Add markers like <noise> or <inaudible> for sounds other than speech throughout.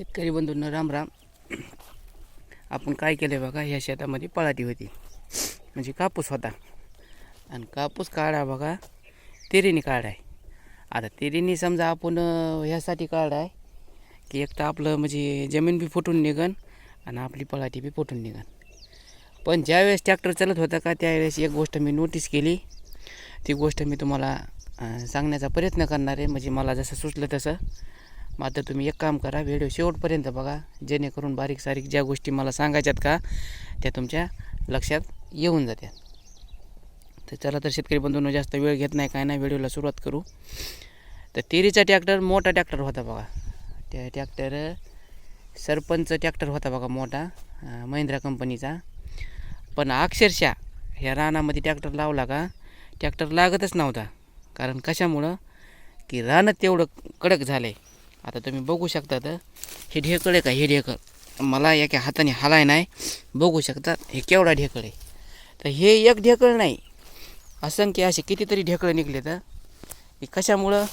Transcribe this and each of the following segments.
शेतकरी बंधूंना राम राम. आपण काय केलं बघा ह्या शेतामध्ये पळाटी होती. म्हणजे कापूस होता. आणि कापूस काढा बघा तेरीने काढाय. आता तेरीने समजा आपण ह्यासाठी काढाय की एक तर आपलं म्हणजे जमीन बी फुटून निघन आणि आपली पळाटी बी फुटून निघन. पण ज्यावेळेस ट्रॅक्टर चालत होता का त्यावेळेस एक गोष्ट मी नोटीस केली. ती गोष्ट मी तुम्हाला सांगण्याचा प्रयत्न करणार आहे. म्हणजे मला जसं सुचलं तसं. मात्र तुम्ही एक काम करा व्हिडिओ शेवटपर्यंत बघा. जेणेकरून बारीक सारीक ज्या गोष्टी मला सांगायच्यात का त्या तुमच्या लक्षात येऊन जात्या तर चला तर शेतकरी बंधूंनो जास्त वेळ घेत नाही काय नाही व्हिडिओला सुरुवात करू. तर तेरीचा ट्रॅक्टर मोठा ट्रॅक्टर होता बघा. त्या ट्रॅक्टर सरपंच ट्रॅक्टर होता बघा मोठा महिंद्रा कंपनीचा पण अक्षरशः ह्या रानामध्ये ट्रॅक्टर लावला का ट्रॅक्टर लागतच नव्हता. कारण कशामुळं की रानच तेवढं कडक झालं आहे आता तुम्ही बघू शकता तर हे ढेकळ आहे का? हे ढेकळ. मला एका हाताने हालाय नाही. बघू शकता हे केवढा ढेकळ आहे. तर हे एक ढेकळ नाही. असंख्य असे कितीतरी ढेकळं निघले तर हे कशामुळं?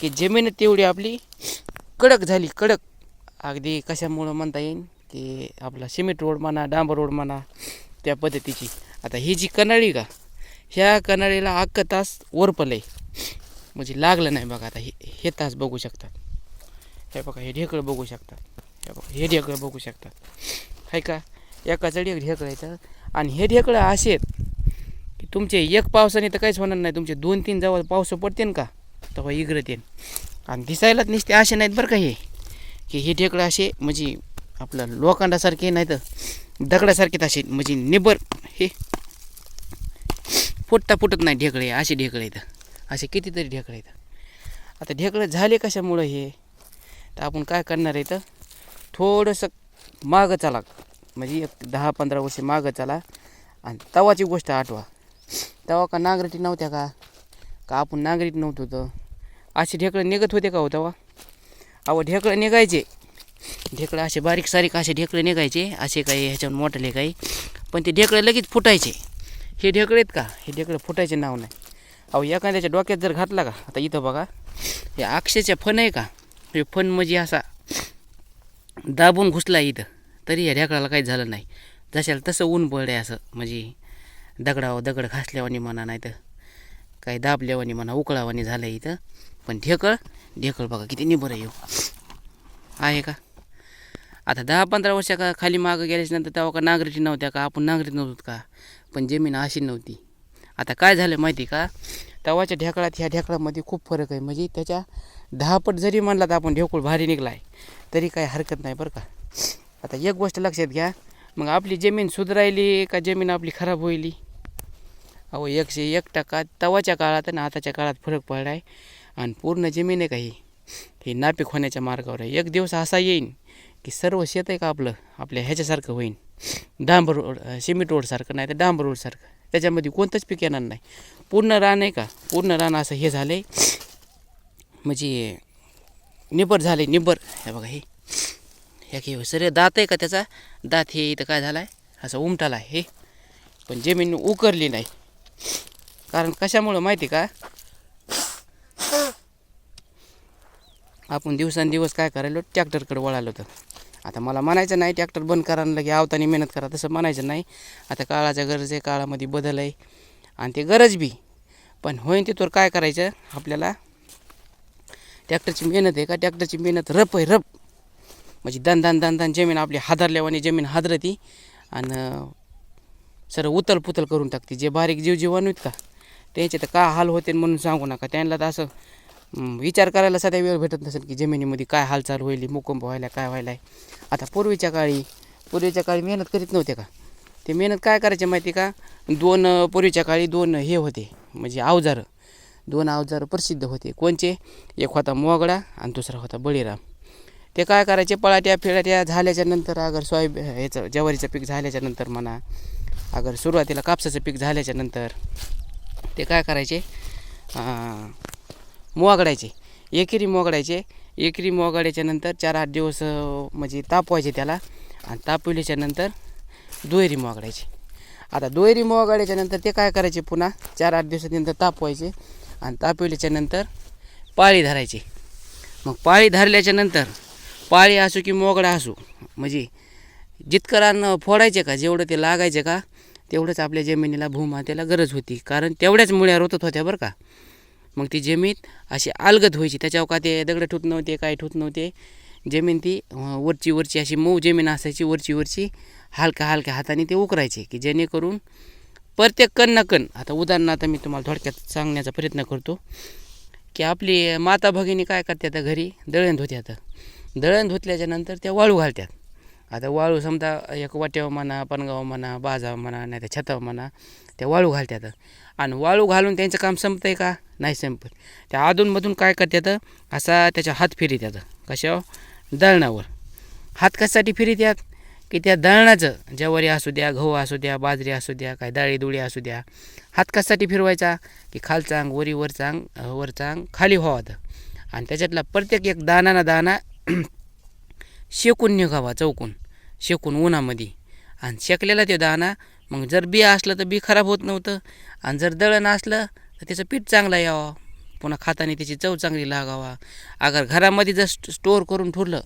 की जमीन तेवढी आपली कडक झाली कडक. अगदी कशामुळं म्हणता येईल की आपला सिमेंट रोड म्हणा डांबर रोड म्हणा त्या पद्धतीची. आता ही जी कनाळी का? ह्या कनाळीला अख्खा तास वरपलं आहे म्हणजे लागलं नाही बघा आता हे हे तास बघू शकतात. हे बघा हे ढेकळं बघू शकतात. हे बघा हे ढेकळं बघू शकतात. आहे का? एका चढी एक ढेकळं येतं आणि हे ढेकळं असे आहेत की तुमचे एक पावसाने तर काहीच होणार नाही. तुमचे दोन तीन जवळ पाऊस पडते का? तेव्हा इगरत येईन आणि दिसायलाच निसते असे नाहीत बरं का हे. की हे ढेकळं असे म्हणजे आपलं लोखंडासारखे नाही तर दगडासारखे असे म्हणजे निबर हे फुटता फुटत नाही ढेकळे असे ढेकळे इथं असे कितीतरी ढेकळे आहेत. आता ढेकळं झाले कशामुळं हे? तर आपण काय करणार आहे तर थोडंसं मागं चाला. म्हणजे एक दहा पंधरा वर्ष मागं चाला. आणि तवाची गोष्ट आठवा. तवा का नांगरटी नव्हत्या का? का आपण नांगरीत नव्हतो तर? असे ढेकळं निघत होते का हो तवा? अहो ढेकळं निघायचे. ढेकळं असे बारीक सारीक असे ढेकळे निघायचे. असे काही ह्याच्यावर मोठले काही. पण ते ढेकळे लगेच फुटायचे. हे ढेकळे आहेत का? हे ढेकळं फुटायचे नाव नाही. अहो एखाद्याच्या डोक्यात जर घातला का? आता इथं बघा. हे अक्षयच्या फण आहे का? हे फन म्हणजे असा दाबून घुसला इथं. तरी या ढेकळाला काही झालं नाही. जशाला तसं ऊन पडलं आहे असं. म्हणजे दगडावं दगड घासल्यावानी म्हणा नाही तर काही दाबल्यावानी म्हणा उकळावानी झालं इथं. पण ढेकळ ढेकळ बघा किती निबर येऊ आहे का? आता दहा पंधरा वर्षा का खाली मागं गेल्याच्यानंतर तेव्हा का नागरिक नव्हत्या का? आपण नागरिक नव्हतो का? पण जमीन अशी नव्हती. आता काय झालं माहिती का? तवाच्या ढेकळात ह्या ढेकळामध्ये खूप फरक आहे. म्हणजे त्याच्या दहापट जरी म्हणला तर आपण ढेकूळ भारी निघला आहे तरी काही हरकत नाही बरं का. आता एक गोष्ट लक्षात घ्या. मग आपली जमीन सुधारायली का जमीन आपली खराब होईली? अहो एकशे एक टक्का तवाच्या काळात आणि आताच्या काळात फरक पडला आहे आणि पूर्ण जमीन आहे काही हे? नापीक होण्याच्या मार्गावर आहे. एक दिवस असा येईन की सर्व शेत आहे का आपलं? आपल्या ह्याच्यासारखं होईन. डांबर रोड सिमेंट रोडसारखं नाही तर डांबर रोडसारखं. त्याच्यामध्ये कोणतंच पीक येणार नाही. पूर्ण रान आहे का? पूर्ण रान असं हे झालं आहे म्हणजे निबर झाले निबर हे बघा हे. हे की सर दात आहे का त्याचा? दात हे इथं काय झाला आहे असं उमटाला आहे हे. पण जमीन उकरली नाही. कारण कशामुळं माहिती का? आपण दिवसांदिवस काय करायलो? ट्रॅक्टरकडे वळालो होतं आता मला म्हणायचं नाही ट्रॅक्टर बंद करा आणि लगे आवतानी मेहनत करा. तसं म्हणायचं नाही. आता काळाच्या गरज आहे काळामध्ये बदल आहे. आणि ते गरज बी. पण होईन तिथवर काय करायचं? आपल्याला ट्रॅक्टरची मेहनत आहे का? ट्रॅक्टरची मेहनत रप आहे रप. म्हणजे दन दन दन दन जमीन आपली हादरल्यावानी जमीन हादरती आणि सर उतल पुतल करून टाकते. जे बारीक जीव जीवाणू आहेत का? त्यांचे तर का हाल होते म्हणून सांगू नका. त्यांना तर असं विचार करायला सध्या वेळ भेटत नसेल की जमिनीमध्ये काय हालचाल होईल भूकंप व्हायला काय व्हायला आहे. आता पूर्वीच्या काळी पूर्वीच्या काळी मेहनत करीत नव्हते का? ते मेहनत काय करायचे माहिती का? दोन पूर्वीच्या काळी दोन हे होते म्हणजे अवजारं. दोन अवजारं प्रसिद्ध होते. कोणचे? एक होता मोगडा आणि दुसरा होता बळीराम. ते काय करायचे? पळाट्या फिळाट्या झाल्याच्यानंतर अगर सोयाबी ह्याचं ज्वारीचं पीक झाल्याच्यानंतर म्हणा अगर सुरुवातीला कापसाचं पीक झाल्याच्यानंतर ते काय करायचे? मोगडायचे एकेरी मोगडायचे एकरी मोगाड्याच्या नंतर चार आठ दिवस म्हणजे तापवायचे त्याला. आणि तापवल्याच्या नंतर दुहेरी मोगडायचे. आता दुहेरी मोगड्याच्या नंतर ते काय करायचे पुन्हा? चार आठ दिवसानंतर तापवायचे. आणि तापवल्याच्या नंतर पाळी धरायची. मग पाळी धरल्याच्या नंतर पाळी असो की मोगडा असो म्हणजे जितकं रान फोडायचे का जेवढं ते लागायचे का तेवढंच आपल्या जमिनीला भूमातेला गरज होती. कारण तेवढ्याच मुळ्या रोतत होत्या बरं का. मग ती जमीन अशी अलगत व्हायची. त्याच्यावर का ते दगड ठुत नव्हते काय ठुत नव्हते. जमीन ती वरची वरची अशी मऊ जमीन असायची वरची वरची हलक्या हलक्या हाताने ते उकरायचे की जेणेकरून प्रत्येक कण ना कण आता उदाहरणार्थ मी तुम्हाला थोडक्यात सांगण्याचा प्रयत्न करतो की आपली माता भगिनी काय करतात घरी? दळण धुत्यात दळण धुतल्याच्यानंतर त्या वाळू घालतात. आता वाळू समजा एक वाट्यावर म्हणा पनगाव म्हणा बाजाव म्हणा नाही तर छताव म्हणा त्या वाळू घालतात आणि वाळू घालून त्यांचं काम संपतं आहे का? नाही संपत. त्या अधूनमधून काय करतात असा त्याच्या हात फिरित्यात. कशावर दळणावर. हात कशासाठी फिरित्यात? की त्या दळणाचं. ज्वारी असू द्या गहू असू द्या बाजरी असू द्या काय डाळी दुळी असू द्या. हात कशासाठी फिरवायचा? की खालचा अंग वरी वरचा अंग वरचा अंग खाली व्हावं आणि त्याच्यातला प्रत्येक एक दाना ना दाना शेकून निघावा चौकून. शेकून उन्हामध्ये. आणि शेकलेला ते दाना मग जर बी असलं तर बी खराब होत नव्हतं. आणि जर दळण असलं तर त्याचं पीठ चांगलं यावं. पुन्हा खाताने त्याची चव चांगली लागावा. अगर घरामध्ये जर स्टोअर करून ठुरलं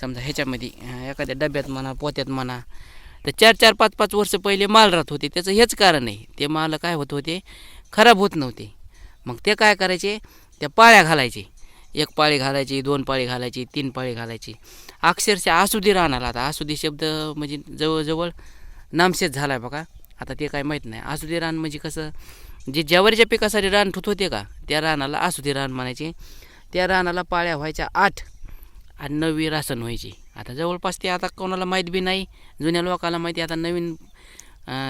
समजा ह्याच्यामध्ये एखाद्या डब्यात म्हणा पोत्यात म्हणा तर चार चार पाच पाच वर्ष पहिले माल राहत होते. त्याचं हेच कारण आहे. ते माल काय होत होते? खराब होत नव्हते. मग ते काय करायचे? त्या पाळ्या घालायचे. एक पाळी घालायची दोन पाळी घालायची तीन पाळी घालायची. अक्षरशः आसुदी राहणार आता. आसुदी शब्द म्हणजे जवळजवळ नामशेष झाला आहे बघा. आता ते काय माहीत नाही. आसुदी रान म्हणजे कसं जे जवारीच्या पिकासाठी रान ठुत होते का त्या रानाला आसुदी रान म्हणायचे. त्या रानाला पाळ्या व्हायच्या आठ आणि नवी रासन व्हायची. आता जवळपास ते आता कोणाला माहीत बी नाही जुन्या लोकाला माहिती आता नवीन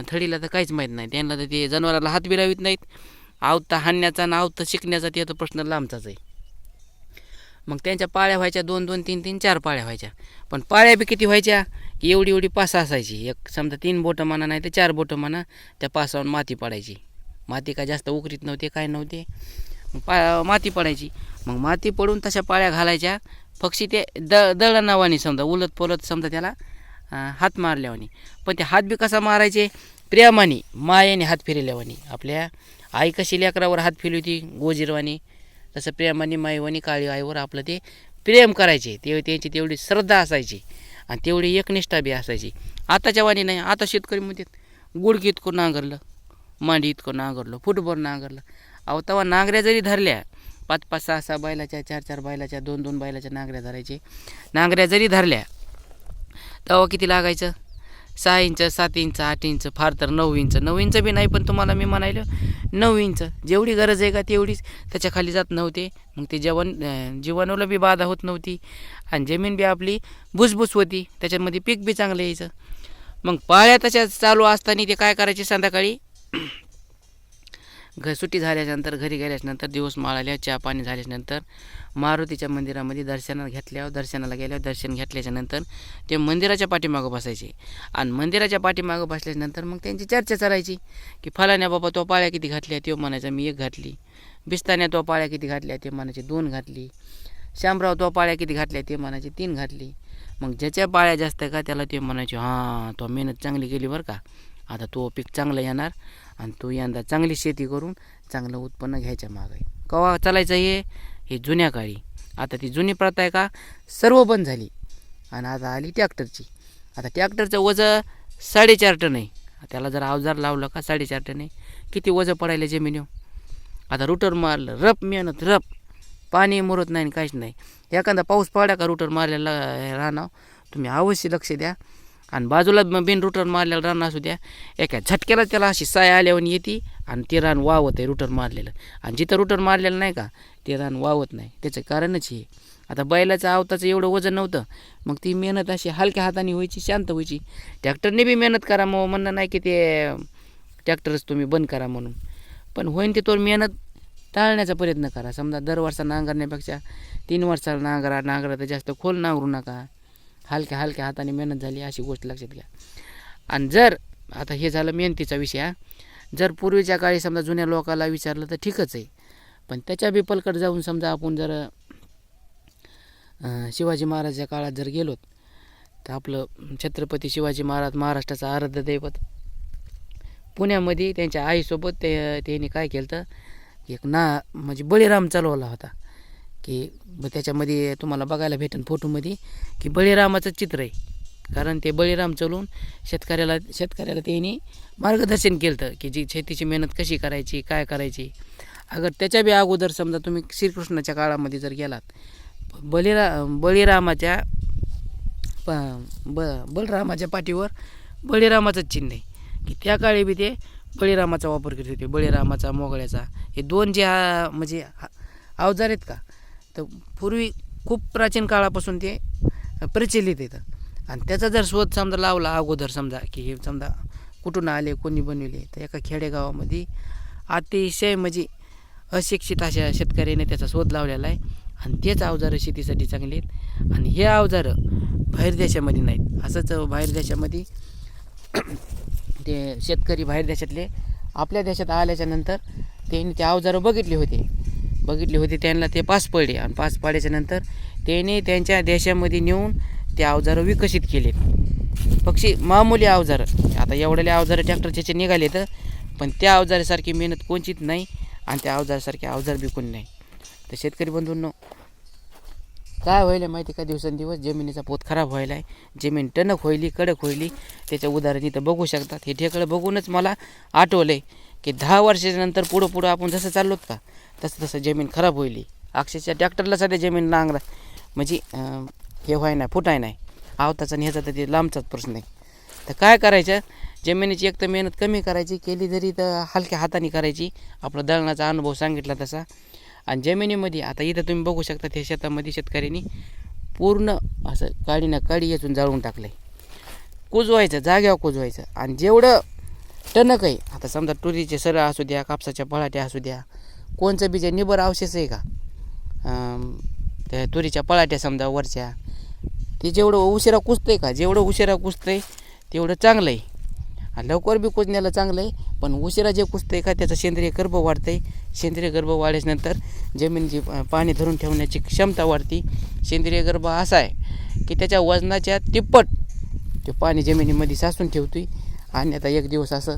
थडीला तर काहीच माहीत नाही. त्यांना तर ते जनावराला हात बी लावित नाहीत. आवता हाणण्याचा आणि आवतं शिकण्याचा ते तर प्रश्न लांबचाच आहे. मग त्यांच्या पाळ्या व्हायच्या दोन दोन तीन तीन चार पाळ्या व्हायच्या. पण पाळ्या बी किती व्हायच्या? की एवढी एवढी पासा असायची. एक समजा तीन बोटं म्हणा नाही तर चार बोटं म्हणा त्या पासावर माती पडायची. माती काय जास्त उकरीत नव्हते काय नव्हते. मग पा माती पडायची. मग माती पडून तशा पाळ्या घालायच्या. पक्षी ते द दळणावानी समजा उलत पोलत समजा त्याला हात मारल्यावानी पण ते हात बी कसा मारायचे? प्रेमाने मायेने हात फिरल्यावानी आपल्या आई कशी लेकरावर हात फिरली होती गोजीरवानी तसं प्रेमाने माईवानी काळी आईवर आपलं ते प्रेम करायचे. ते त्यांची तेवढी श्रद्धा असायची आणि तेवढी एकनिष्ठा बी असायची. आताच्या वाणी नाही. आता शेतकरी म्हणतात गुडघ इतकं नांगरलं मांडी इतकं नांगरलं फुटबॉल नांगरलं. अहो तेव्हा नांगऱ्या जरी धरल्या पाच पाच सहा सहा बैलाच्या चार चार बैलाच्या दोन दोन बैलाच्या नांगऱ्या धरायचे. नांगऱ्या जरी धरल्या तेव्हा किती लागायचं? सहा इंच सात इंच आठ इंच फार तर नऊ इंच. नऊ इंच बी नाही पण तुम्हाला मी म्हणायलं नऊ इंच. जेवढी गरज आहे का तेवढीच. त्याच्याखाली जात नव्हते. मग ते जेवण जीवाणूला बी बाधा होत नव्हती. आणि जमीन बी आपली भुसभुस होती. त्याच्यामध्ये पीक बी चांगलं यायचं. मग पाळ्या तशा चालू असताना ते काय करायचे संध्याकाळी? घ सुट्टी झाल्याच्यानंतर घरी गेल्याच्यानंतर दिवस माळाल्या चहा पाणी झाल्याच्यानंतर मारुतीच्या मंदिरामध्ये दर्शनाला घेतल्यावर दर्शनाला गेल्यावर दर्शन घेतल्याच्यानंतर ते मंदिराच्या पाठीमागं बसायचे. आणि मंदिराच्या पाठीमागं बसल्याच्यानंतर मग त्यांची चर्चा चालायची की फलाण्या बाबा तो पाळ्या किती घातल्या तो म्हणायचा मी एक घातली. बिस्तान्या तो पाळ्या किती घातल्या ते म्हणायचे दोन घातली. शामराव तो पाळ्या किती घातल्या ते म्हणायचे तीन घातली. मग ज्याच्या पाळ्या जास्त का त्याला ते म्हणायचे हां तो मेहनत चांगली केली बरं का. आता तो पीक चांगलं येणार आणि तो यंदा चांगली शेती करून चांगलं उत्पन्न घ्यायच्या मागं आहे. कवा चालायचं हे? हे जुन्या काळी. आता ती जुनी प्रथा आहे का? सर्व बंद झाली. आणि आता आली ट्रॅक्टरची. आता ट्रॅक्टरचं वजं साडेचार टन आहे. त्याला जर अवजार लावलं का साडेचार टन आहे. किती वजं पडायला जमिनीवर? आता रुटर मारलं रप मेहनत रप. पाणी मुरत नाही आणि काहीच नाही. एखादा पाऊस पडा का रुटर मारलेला राहणार तुम्ही अवश्य लक्ष द्या. आणि बाजूला बिन रुटर मारलेलं रान असू द्या एका झटक्याला त्याला अशी साय आल्यावर येते आणि ते रान वावत आहे रुटर मारलेलं. आणि जिथं रुटर मारलेलं नाही का ते रान वावत नाही. त्याचं कारणच हे. आता बैलाचं आवताचं एवढं वजन नव्हतं. मग ती मेहनत अशी हलक्या हाताने व्हायची शांत व्हायची. ट्रॅक्टरने बी मेहनत करा मग म्हणणं नाही की ते ट्रॅक्टरच तुम्ही बंद करा म्हणून. पण होईन ते तो मेहनत टाळण्याचा प्रयत्न करा. समजा दर वर्षा नांगरण्यापेक्षा तीन वर्षाला नांगरा नांगरा तर जास्त खोल नांगरू नका. हलक्या हलक्या हाताने मेहनत झाली अशी गोष्ट लक्षात घ्या. आणि जर आता हे झालं मेहनतीचा विषय हा. जर पूर्वीच्या काळी समजा जुन्या लोकाला विचारलं तर ठीकच आहे. पण त्याच्या बी पलकट जाऊन समजा आपण जर शिवाजी महाराजच्या काळात जर गेलोत तर आपलं छत्रपती शिवाजी महाराज महाराष्ट्राचं आराध्य दैवत. पुण्यामध्ये त्यांच्या आईसोबत ते त्यांनी काय केलं तर एक ना म्हणजे बळीराम चालवला होता. की त्याच्यामध्ये तुम्हाला बघायला भेटेल फोटोमध्ये की बळीरामाचं चित्र आहे. कारण ते बळीराम चलून शेतकऱ्याला शेतकऱ्याला त्यांनी मार्गदर्शन केलं होतं की जी शेतीची मेहनत कशी करायची काय करायची. अगर त्याच्या बी अगोदर समजा तुम्ही श्रीकृष्णाच्या काळामध्ये जर गेलात बळीरा बळीरामाच्या प ब बलरामाच्या पाठीवर बळीरामाचंच चिन्ह आहे. की त्या काळी बी ते बळीरामाचा वापर करीत होते बळीरामाचा मोगळ्याचा. हे दोन जे हा म्हणजे हा- अवजार आहेत का तर पूर्वी खूप प्राचीन काळापासून ते प्रचलित येतं. आणि त्याचा जर शोध समजा लावला अगोदर समजा की हे समजा कुठून आले कोणी बनविले तर एका खेडेगावामध्ये अतिशय म्हणजे अशिक्षित अशा शेतकऱ्याने त्याचा शोध लावलेला आहे. आणि तेच अवजारं शेतीसाठी चांगले आहेत. आणि हे अवजारं बाहेर देशामध्ये नाहीत. असंच बाहेर देशामध्ये <clears throat> ते शेतकरी बाहेर देशातले आपल्या देशात आल्याच्यानंतर त्यांनी ते अवजारं बघितले होते. बघितले होते त्यांना ते पास पडले. आणि पास पाड्याच्या नंतर त्यांच्या देशामध्ये नेऊन ते अवजारं विकसित केले. पक्षी मामूली अवजारं. आता एवढ्याले अवजारं ट्रॅक्टरचे निघाले तर पण त्या अवजारासारखी मेहनत कोणचीच नाही आणि त्या अवजारासारखे अवजार बी कोणी नाही. तर शेतकरी बंधूंनो काय व्हायला माहिती का? दिवसेंदिवस जमिनीचा पोत खराब व्हायला आहे जमीन टणक होईली कडक होईली त्याचं उदाहरण इथं बघू शकतात. हे ठेकडं बघूनच मला आठवलं आहे की दहा वर्षाच्या नंतर पुढं पुढं आपण जसं चाललोत का तसं तसं जमीन खराब होईली. अक्षरशः ट्रॅक्टरला सध्या जमीन नांगरा म्हणजे हे व्हाय नाही फुटाय नाही. आवताचा आणि ह्याचा तर ते लांबचाच प्रश्न आहे. तर काय करायचं? जमिनीची एक तर मेहनत कमी करायची केली जरी तर हलक्या हाताने करायची. आपला दळणाचा अनुभव सांगितला तसा. आणि जमिनीमध्ये आता इथं तुम्ही बघू शकता त्या शेतामध्ये शेतकऱ्यांनी पूर्ण असं काडीनं काडी याचून जाळून टाकलं आहे कुजवायचं जाग्यावर कुजवायचं. आणि जेवढं टणक आहे आता समजा तुरीचे सरळ असू द्या कापसाच्या पळाट्या असू द्या कोणचं बीज आहे निबर अवशेष आहे का? त्या तुरीच्या पळाट्या समजा वरच्या ते जेवढं उशिरा कुसतं आहे का? जेवढं उशिरा कुजतं आहे तेवढं चांगलं आहे. लवकर बी कुजण्याला चांगलं आहे पण उशिरा जे कुजतं आहे का त्याचं सेंद्रिय गर्भ वाढतं आहे सेंद्रिय गर्भ वाढल्यानंतर जमिनीची पाणी धरून ठेवण्याची क्षमता वाढती. सेंद्रिय गर्भ असा आहे की त्याच्या वजनाच्या तिप्पट ते पाणी जमिनीमध्ये साचून ठेवतोय. आणि आता एक दिवस असं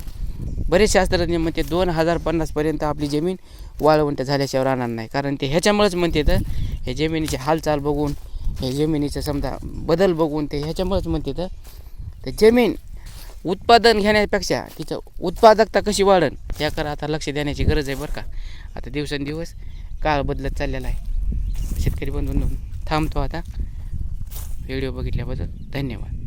बरेच शास्त्रज्ञ म्हणते दोन हजार पन्नासपर्यंत आपली जमीन वाळवंट झाल्याशिवाय राहणार नाही. कारण ते ह्याच्यामुळेच म्हणते तर हे जमिनीची हालचाल बघून हे जमिनीचं समजा बदल बघून ते ह्याच्यामुळेच म्हणते तर ते जमीन उत्पादन घेण्यापेक्षा तिचं उत्पादकता कशी वाढन याकडे आता लक्ष देण्याची गरज आहे बरं का. आता दिवसेंदिवस काळ बदलत चाललेला आहे. शेतकरी बंधून थांबतो आता. व्हिडिओ बघितल्याबद्दल धन्यवाद.